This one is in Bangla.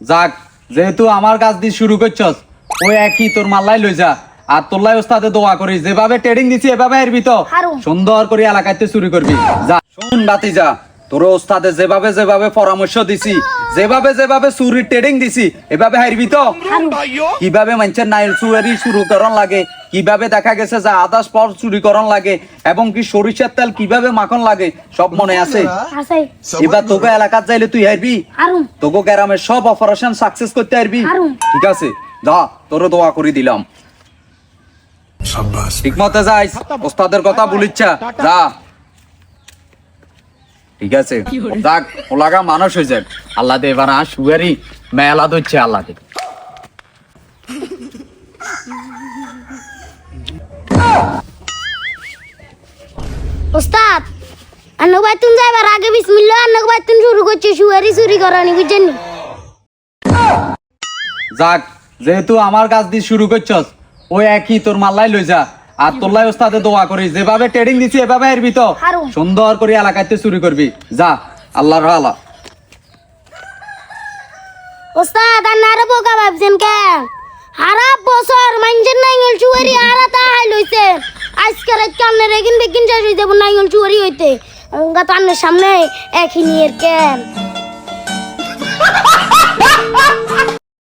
যাক যেহেতু আমার কাজ দিয়ে শুরু করছস ওই একই তোর মাল্লাই লই যা। আর তোল্লাই ওস্তাদে দোয়া করি যেভাবে ট্রেডিং দিছি এভাবে এরবি তো। হারুম। সুন্দর করে এলাকাতে চুরি করবি। যা শুন বাতি যা তোর ওস্তাদে যেভাবে যেভাবে পরামর্শ দিছি যেভাবে যেভাবে সুরি ট্রেডিং দিছি এভাবে হারবি তো। কীভাবে মানুষের নাইল চুরি শুরু করন লাগে কীভাবে দেখা গেছে যে আদাস পর চুরি করন লাগে এবং কি সরিষার তেল কীভাবে মাখন লাগে সব মনে আছে? আছে। এবার তোকে এলাকাত যাইলে তুই হারবি। তোকে গ্রামের সব অপারেশন সাকসেস করতে পারবি হারুম। ঠিক আছে? যা তোর দোয়া করে দিলাম। ঠিক মতো যাইস। ওস্তাদের কথা বলিচ্ছা যা। ঠিক আছে? যাক ওলাগা মানুষ হয়ে যাক আল্লাহ দে এবার আর সুগারি মেলা ধরছে আল্লাহ দে। ওস্তাদ আন্নক ভাই তুমি যাইবার আগে বিসমিল্লাহ আন্নক ভাই তুমি শুরু করছ সুয়ারি চুরি করানি বুঝছেন যাক যেহেতু আমার কাজ দিয়ে শুরু করছস ওই একই তোর মাল্লাই লই যা। আর তোল্লাই ওস্তাদে দোয়া করি যেভাবে ট্রেডিং দিছি এভাবে এরবি তো হারুম। সুন্দর করে এলাকাতে চুরি করবি। যা আল্লাহর আল্লাহ ওস্তাদ আর নারে বোকা ভাবছেন কে চুয়ারি আর তা লইছে। আজকে রাত কামনে রেগিন বেগিন যাই যাব নাইঙ্গল চুয়ারি হইতে। গা তান্নের সামনে একই নিয়ে কেন?